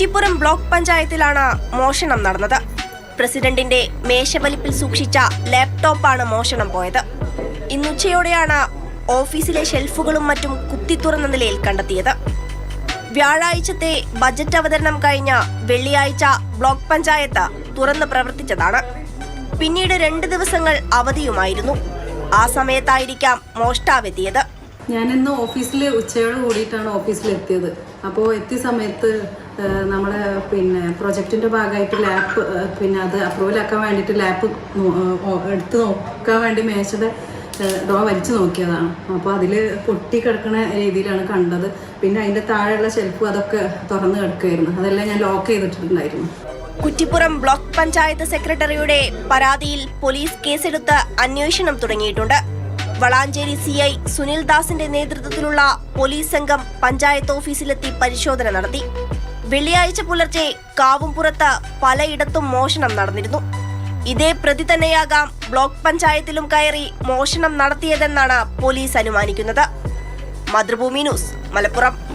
Kuttippuram block പഞ്ചായത്തിലാണ് മോഷണം നടന്നത്. പ്രസിഡന്റിന്റെ മേശവലിപ്പിൽ സൂക്ഷിച്ച ലാപ്ടോപ്പാണ് മോഷണം പോയത്. ഇന്നുച്ചയോടെയാണ് ഓഫീസിലെ ഷെൽഫുകളും മറ്റും കുത്തിത്തുറന്ന നിലയിൽ കണ്ടെത്തിയത്. വ്യാഴാഴ്ചത്തെ ബജറ്റ് അവതരണം കഴിഞ്ഞ വെള്ളിയാഴ്ച ബ്ലോക്ക് പഞ്ചായത്ത് തുറന്ന് പ്രവർത്തിച്ചതാണ്. പിന്നീട് രണ്ട് ദിവസങ്ങൾ അവധിയുമായിരുന്നു. ആ സമയത്തായിരിക്കാം മോഷ്ടാവെത്തിയത് ഞാനിന്ന് ഓഫീസിൽ ഉച്ചയോട് കൂടിയിട്ടാണ് ഓഫീസിലെത്തിയത്. അപ്പോൾ എത്തിയ സമയത്ത് നമ്മുടെ പിന്നെ പ്രൊജക്റ്റിന്റെ ഭാഗമായിട്ട് ലാപ്പ് പിന്നെ അത് അപ്രൂവലാക്കാൻ വേണ്ടിയിട്ട് ലാപ്പ് എടുത്ത് നോക്കാൻ വേണ്ടി മേശയുടെ ഡോ വലിച്ചു നോക്കിയതാണ്. അപ്പോൾ അതിൽ പൊട്ടി കിടക്കുന്ന രീതിയിലാണ് കണ്ടത്. പിന്നെ അതിന്റെ താഴെയുള്ള ഷെൽഫ് അതൊക്കെ തുറന്ന് കിടക്കുമായിരുന്നു അതെല്ലാം ഞാൻ ലോക്ക് ചെയ്തിട്ടുണ്ടായിരുന്നു കുറ്റിപ്പുറം ബ്ലോക്ക് പഞ്ചായത്ത് സെക്രട്ടറിയുടെ പരാതിയിൽ പോലീസ് കേസെടുത്ത് അന്വേഷണം തുടങ്ങിയിട്ടുണ്ട്. വളാഞ്ചേരി സി ഐ സുനിൽ ദാസിന്റെ നേതൃത്വത്തിലുള്ള പോലീസ് സംഘം പഞ്ചായത്ത് ഓഫീസിലെത്തി പരിശോധന നടത്തി. വെള്ളിയാഴ്ച പുലർച്ചെ കാവുംപുറത്ത് പലയിടത്തും മോഷണം നടന്നിരുന്നു. ഇതേ പ്രതി തന്നെയാകാം ബ്ലോക്ക് പഞ്ചായത്തിലും കയറി മോഷണം നടത്തിയതെന്നാണ് പോലീസ് അനുമാനിക്കുന്നത്. മാതൃഭൂമി ന്യൂസ് മലപ്പുറം.